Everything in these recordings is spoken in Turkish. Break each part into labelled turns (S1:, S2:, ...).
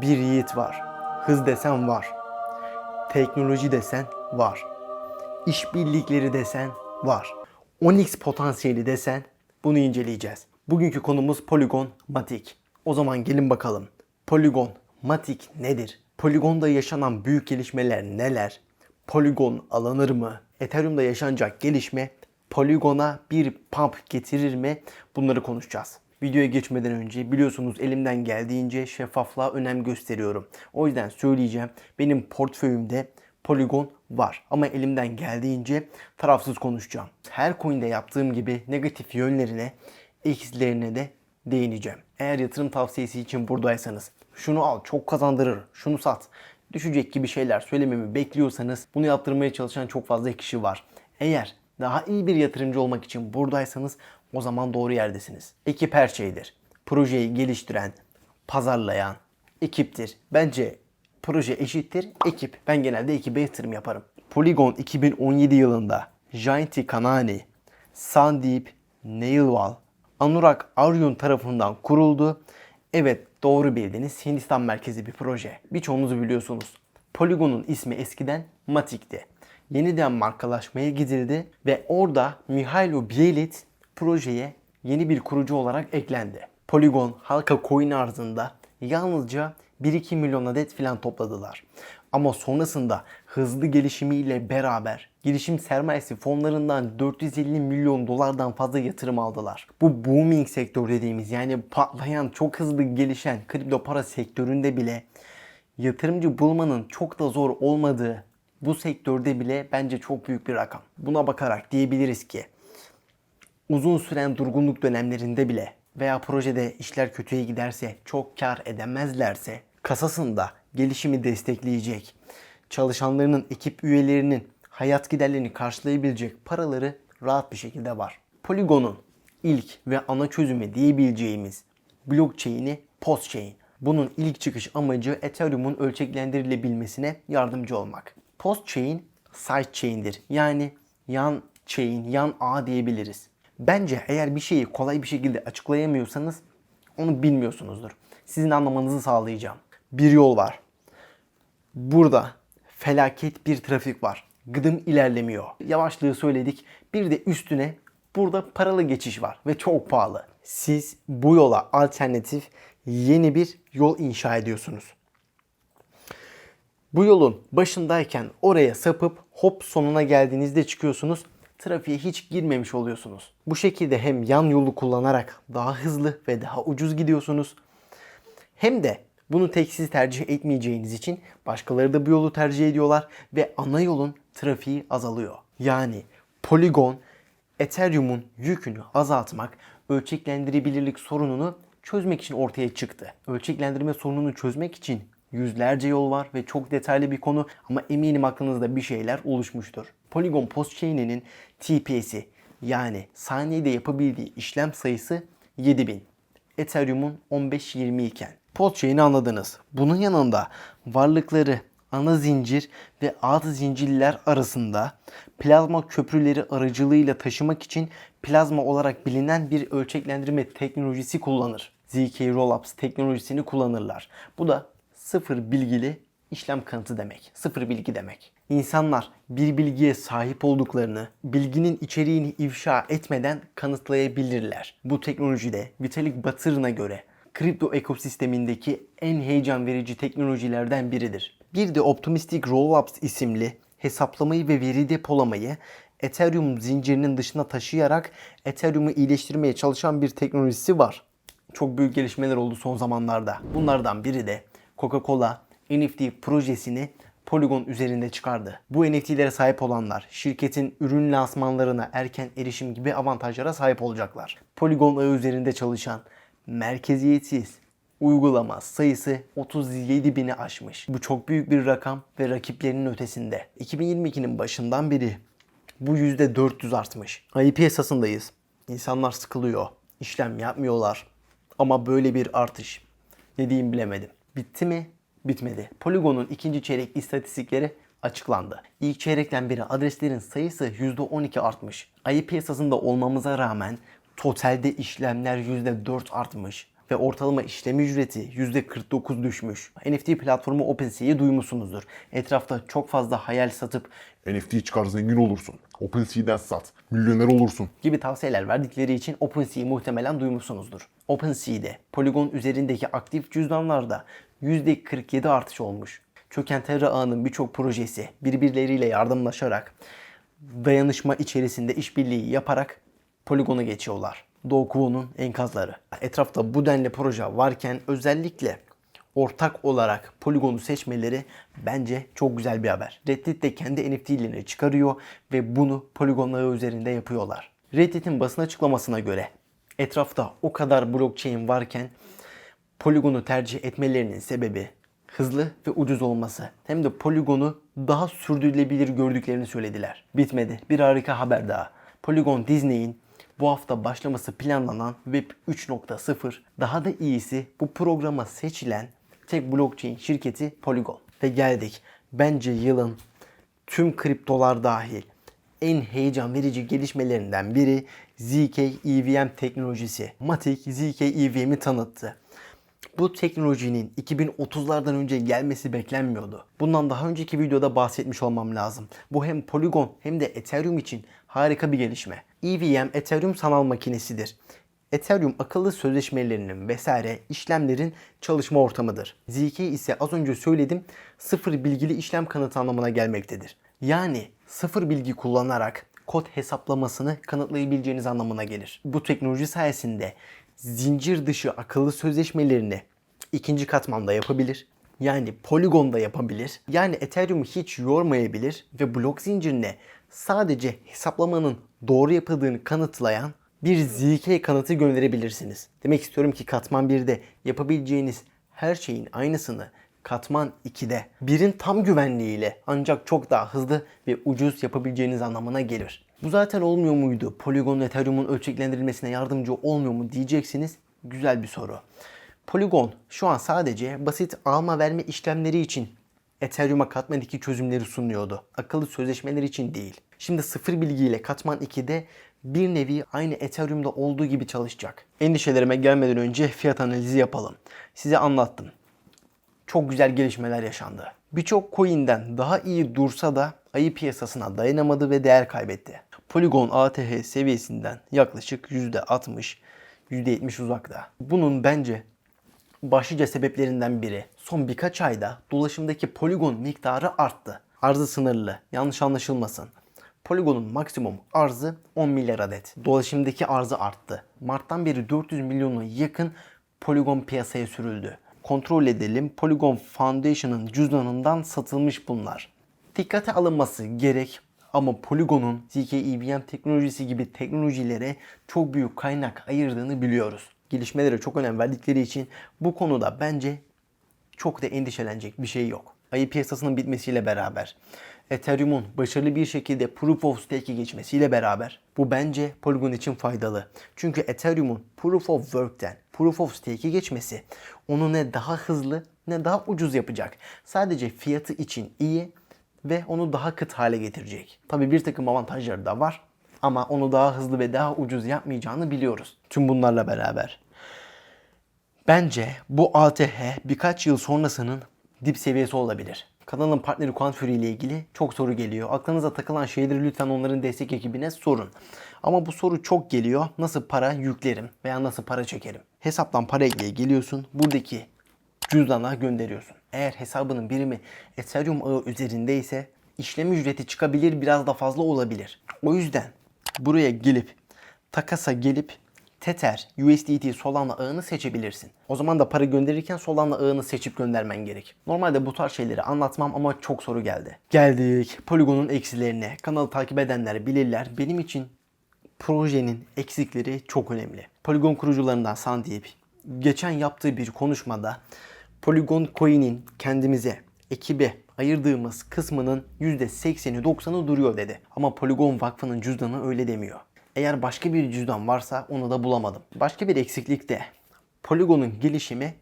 S1: Bir yiğit var. Hız desen var. Teknoloji desen var. İşbirlikleri desen var. Onyx potansiyeli desen bunu inceleyeceğiz. Bugünkü konumuz Polygon Matic. O zaman gelin bakalım. Polygon Matic nedir? Polygon'da yaşanan büyük gelişmeler neler? Polygon alınır mı? Ethereum'da yaşanacak gelişme Polygon'a bir pump getirir mi? Bunları konuşacağız. Videoya geçmeden önce biliyorsunuz elimden geldiğince şeffaflığa önem gösteriyorum. O yüzden söyleyeceğim benim portföyümde Polygon var ama elimden geldiğince tarafsız konuşacağım. Her coin'de yaptığım gibi negatif yönlerine, eksilerine de değineceğim. Eğer yatırım tavsiyesi için buradaysanız şunu al çok kazandırır, şunu sat, düşecek gibi şeyler söylememi bekliyorsanız bunu yaptırmaya çalışan çok fazla kişi var. Eğer daha iyi bir yatırımcı olmak için buradaysanız o zaman doğru yerdesiniz. Ekip her şeydir. Projeyi geliştiren, pazarlayan ekiptir. Bence proje eşittir ekip. Ben genelde ekibe yatırım yaparım. Polygon 2017 yılında Jayanti Kanani, Sandeep Nailwal, Anurag Aryun tarafından kuruldu. Evet doğru bildiniz Hindistan merkezi bir proje. Birçoğunuz biliyorsunuz. Polygon'un ismi eskiden Matic'ti. Yeniden markalaşmaya gidildi ve orada Mihailo Bielit projeye yeni bir kurucu olarak eklendi. Polygon halka coin arzında yalnızca 1-2 milyon adet filan topladılar. Ama sonrasında hızlı gelişimiyle beraber girişim sermayesi fonlarından 450 milyon dolardan fazla yatırım aldılar. Bu booming sektör dediğimiz yani patlayan çok hızlı gelişen kripto para sektöründe bile yatırımcı bulmanın çok da zor olmadığı bu sektörde bile bence çok büyük bir rakam. Buna bakarak diyebiliriz ki uzun süren durgunluk dönemlerinde bile veya projede işler kötüye giderse, çok kar edemezlerse kasasında gelişimi destekleyecek, çalışanlarının, ekip üyelerinin hayat giderlerini karşılayabilecek paraları rahat bir şekilde var. Polygon'un ilk ve ana çözümü diyebileceğimiz blockchain'i Postchain. Bunun ilk çıkış amacı Ethereum'un ölçeklendirilebilmesine yardımcı olmak. Postchain sidechain'dir. Yani yan chain, yan ağ diyebiliriz. Bence eğer bir şeyi kolay bir şekilde açıklayamıyorsanız onu bilmiyorsunuzdur. Sizin anlamanızı sağlayacağım. Bir yol var. Burada felaket bir trafik var. Gıdım ilerlemiyor. Yavaşlığı söyledik. Bir de üstüne burada paralı geçiş var ve çok pahalı. Siz bu yola alternatif yeni bir yol inşa ediyorsunuz. Bu yolun başındayken oraya sapıp hop sonuna geldiğinizde çıkıyorsunuz. Trafiğe hiç girmemiş oluyorsunuz. Bu şekilde hem yan yolu kullanarak daha hızlı ve daha ucuz gidiyorsunuz. Hem de bunu tek siz tercih etmeyeceğiniz için başkaları da bu yolu tercih ediyorlar ve ana yolun trafiği azalıyor. Yani Polygon Ethereum'un yükünü azaltmak, ölçeklendirebilirlik sorununu çözmek için ortaya çıktı. Ölçeklendirme sorununu çözmek için yüzlerce yol var ve çok detaylı bir konu ama eminim aklınızda bir şeyler oluşmuştur. Polygon Postchain'inin TPS'i yani saniyede yapabildiği işlem sayısı 7000. Ethereum'un 15-20 iken. Postchain'i anladınız. Bunun yanında varlıkları ana zincir ve alt zincirler arasında plazma köprüleri aracılığıyla taşımak için plazma olarak bilinen bir ölçeklendirme teknolojisi kullanır. ZK Rollups teknolojisini kullanırlar. Bu da sıfır bilgili işlem kanıtı demek. Sıfır bilgi demek. İnsanlar bir bilgiye sahip olduklarını, bilginin içeriğini ifşa etmeden kanıtlayabilirler. Bu teknolojide Vitalik Butter'ına göre kripto ekosistemindeki en heyecan verici teknolojilerden biridir. Bir de Optimistic Rollups isimli hesaplamayı ve veri depolamayı Ethereum zincirinin dışına taşıyarak Ethereum'u iyileştirmeye çalışan bir teknolojisi var. Çok büyük gelişmeler oldu son zamanlarda. Bunlardan biri de Coca-Cola NFT projesini Polygon üzerinde çıkardı. Bu NFT'lere sahip olanlar şirketin ürün lansmanlarına erken erişim gibi avantajlara sahip olacaklar. Polygon ağı üzerinde çalışan merkeziyetsiz uygulama sayısı 37 bini aşmış. Bu çok büyük bir rakam ve rakiplerinin ötesinde. 2022'nin başından beri bu %400 artmış. IP esasındayız. İnsanlar sıkılıyor. işlem yapmıyorlar. Ama böyle bir artış. Ne diyeyim bilemedim. Bitti mi? Bitmedi. Polygon'un ikinci çeyrek istatistikleri açıklandı. İlk çeyrekten beri adreslerin sayısı %12 artmış. IP esasında olmamıza rağmen totalde işlemler %4 artmış. ve ortalama işlem ücreti %49 düşmüş. NFT platformu OpenSea'yı duymuşsunuzdur. Etrafta çok fazla hayal satıp
S2: NFT çıkar zengin olursun. OpenSea'den sat. Milyoner olursun.
S1: gibi tavsiyeler verdikleri için OpenSea'yı muhtemelen duymuşsunuzdur. OpenSea'de Polygon üzerindeki aktif cüzdanlarda %47 artış olmuş. Çöken Terra ağının birçok projesi birbirleriyle yardımlaşarak dayanışma içerisinde işbirliği yaparak Polygon'a geçiyorlar. Do Kwon'un enkazları. Etrafta bu denli proje varken özellikle ortak olarak Polygon'u seçmeleri bence çok güzel bir haber. Reddit de kendi NFT'lerini çıkarıyor ve bunu Polygon ağı üzerinde yapıyorlar. Reddit'in basın açıklamasına göre etrafta o kadar blockchain varken Polygon'u tercih etmelerinin sebebi hızlı ve ucuz olması. Hem de Polygon'u daha sürdürülebilir gördüklerini söylediler. Bitmedi. Bir harika haber daha. Polygon Disney'in bu hafta başlaması planlanan Web 3.0 daha da iyisi bu programa seçilen tek blockchain şirketi Polygon. Ve geldik bence yılın tüm kriptolar dahil en heyecan verici gelişmelerinden biri ZK EVM teknolojisi. Matic ZK EVM'i tanıttı. Bu teknolojinin 2030'lardan önce gelmesi beklenmiyordu. Bundan daha önceki videoda bahsetmiş olmam lazım. Bu hem Polygon hem de Ethereum için harika bir gelişme. EVM Ethereum sanal makinesidir. Ethereum akıllı sözleşmelerinin vesaire işlemlerin çalışma ortamıdır. ZK ise az önce söyledim sıfır bilgili işlem kanıtı anlamına gelmektedir. Yani sıfır bilgi kullanarak kod hesaplamasını kanıtlayabileceğiniz anlamına gelir. Bu teknoloji sayesinde zincir dışı akıllı sözleşmelerini ikinci katmanda yapabilir. Yani Polygon'da yapabilir. Yani Ethereum'u hiç yormayabilir ve blok zincirine sadece hesaplamanın doğru yapıldığını kanıtlayan bir ZK kanıtı gönderebilirsiniz. Demek istiyorum ki katman 1'de yapabileceğiniz her şeyin aynısını katman 2'de birin tam güvenliğiyle ancak çok daha hızlı ve ucuz yapabileceğiniz anlamına gelir. Bu zaten olmuyor muydu? Polygon Ethereum'un ölçeklendirilmesine yardımcı olmuyor mu diyeceksiniz. Güzel bir soru. Polygon şu an sadece basit alma verme işlemleri için Ethereum'a katman 2 çözümleri sunuyordu. Akıllı sözleşmeler için değil. Şimdi sıfır bilgiyle katman 2'de bir nevi aynı Ethereum'da olduğu gibi çalışacak. Endişelerime gelmeden önce fiyat analizi yapalım. Size anlattım. Çok güzel gelişmeler yaşandı. Birçok coin'den daha iyi dursa da ayı piyasasına dayanamadı ve değer kaybetti. Polygon ATH seviyesinden yaklaşık %60, %70 uzakta. Bunun bence başlıca sebeplerinden biri son birkaç ayda dolaşımdaki Polygon miktarı arttı. Arzı sınırlı, yanlış anlaşılmasın. Polygon'un maksimum arzı 10 milyar adet. Dolaşımdaki arzı arttı. Mart'tan beri 400 milyona yakın Polygon piyasaya sürüldü. Kontrol edelim. Polygon Foundation'ın cüzdanından satılmış bunlar. Dikkate alınması gerek ama Polygon'un ZK EVM teknolojisi gibi teknolojilere çok büyük kaynak ayırdığını biliyoruz. Gelişmelere çok önem verdikleri için bu konuda bence çok da endişelenecek bir şey yok. Ayı piyasasının bitmesiyle beraber Ethereum'un başarılı bir şekilde Proof of Stake'e geçmesiyle beraber bu bence Polygon için faydalı. Çünkü Ethereum'un Proof of Work'ten Proof of Stake'e geçmesi onu ne daha hızlı ne daha ucuz yapacak. Sadece fiyatı için iyi ve onu daha kıt hale getirecek. Tabi bir takım avantajları da var ama onu daha hızlı ve daha ucuz yapmayacağını biliyoruz. Tüm bunlarla beraber. Bence bu ATH birkaç yıl sonrasının dip seviyesi olabilir. Kanalın partneri Quantfury ile ilgili çok soru geliyor. Aklınıza takılan şeyleri lütfen onların destek ekibine sorun. Ama bu soru çok geliyor. Nasıl para yüklerim veya nasıl para çekerim? Hesaptan para ekleye geliyorsun. Buradaki cüzdana gönderiyorsun. Eğer hesabının birimi Ethereum ağı üzerindeyse işlem ücreti çıkabilir biraz da fazla olabilir. O yüzden buraya gelip takasa gelip Tether, USDT, Solana ağını seçebilirsin. O zaman da para gönderirken Solana ağını seçip göndermen gerek. Normalde bu tarz şeyleri anlatmam ama çok soru geldi. Geldik Polygon'un eksilerine. Kanalı takip edenler bilirler. Benim için projenin eksikleri çok önemli. Polygon kurucularından Sandeep geçen yaptığı bir konuşmada Polygon Coin'in kendimize, ekibe ayırdığımız kısmının %80'i 90'ı duruyor dedi. Ama Polygon Vakfı'nın cüzdanı öyle demiyor. Eğer başka bir cüzdan varsa onu da bulamadım. Başka bir eksiklik de Polygon'un gelişimi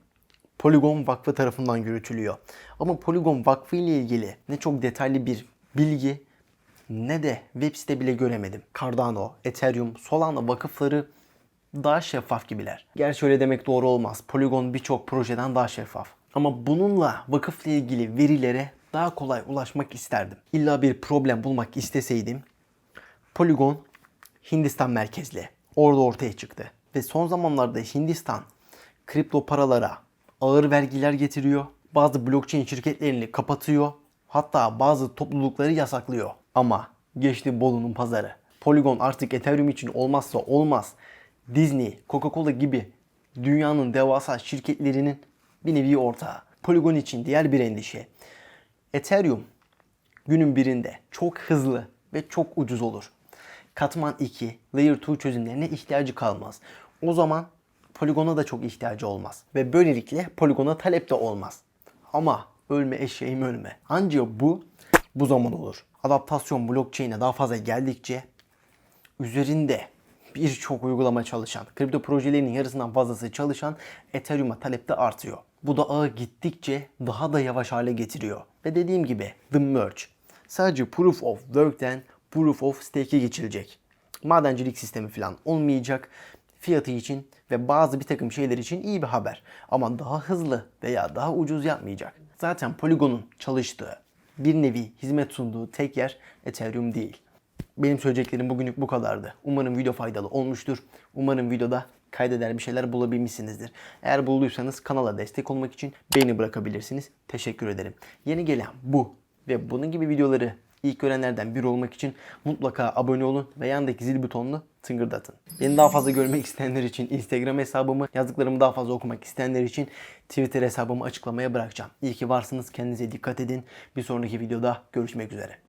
S1: Polygon Vakfı tarafından yürütülüyor. Ama Polygon Vakfı ile ilgili ne çok detaylı bir bilgi ne de web site bile göremedim. Cardano, Ethereum, Solana vakıfları daha şeffaf gibiler. Gerçi öyle demek doğru olmaz. Polygon birçok projeden daha şeffaf. Ama bununla vakıfla ilgili verilere daha kolay ulaşmak isterdim. İlla bir problem bulmak isteseydim Polygon Hindistan merkezli. Orada ortaya çıktı. Ve son zamanlarda Hindistan kripto paralara ağır vergiler getiriyor. Bazı blockchain şirketlerini kapatıyor. Hatta bazı toplulukları yasaklıyor. Ama geçti Bolu'nun pazarı. Polygon artık Ethereum için olmazsa olmaz. Disney, Coca-Cola gibi dünyanın devasa şirketlerinin bir nevi ortağı. Polygon için diğer bir endişe. Ethereum günün birinde çok hızlı ve çok ucuz olur. Katman 2, Layer 2 çözümlerine ihtiyacı kalmaz. O zaman Polygon'a da çok ihtiyacı olmaz. Ve böylelikle Polygon'a talep de olmaz. Ama ölme eşeğim ölme. Ancak bu bu zaman olur. Adaptasyon blockchain'e daha fazla geldikçe üzerinde birçok uygulama çalışan, kripto projelerinin yarısından fazlası çalışan Ethereum'a talep de artıyor. Bu da ağı gittikçe daha da yavaş hale getiriyor. Ve dediğim gibi The Merge sadece Proof of Work'ten Proof of Stake'e geçilecek. Madencilik sistemi falan olmayacak. Fiyatı için ve bazı bir takım şeyler için iyi bir haber. Ama daha hızlı veya daha ucuz yapmayacak. Zaten Polygon'un çalıştığı, bir nevi hizmet sunduğu tek yer Ethereum değil. Benim söyleyeceklerim bugünlük bu kadardı. Umarım video faydalı olmuştur. Umarım videoda kaydeder bir şeyler bulabilmişsinizdir. Eğer bulduysanız kanala destek olmak için beğeni bırakabilirsiniz. Teşekkür ederim. Yeni gelen bu ve bunun gibi videoları ilk görenlerden biri olmak için mutlaka abone olun ve yandaki zil butonunu tıngırdatın. Beni daha fazla görmek isteyenler için Instagram hesabımı, yazdıklarımı daha fazla okumak isteyenler için Twitter hesabımı açıklamaya bırakacağım. İyi ki varsınız. Kendinize dikkat edin. Bir sonraki videoda görüşmek üzere.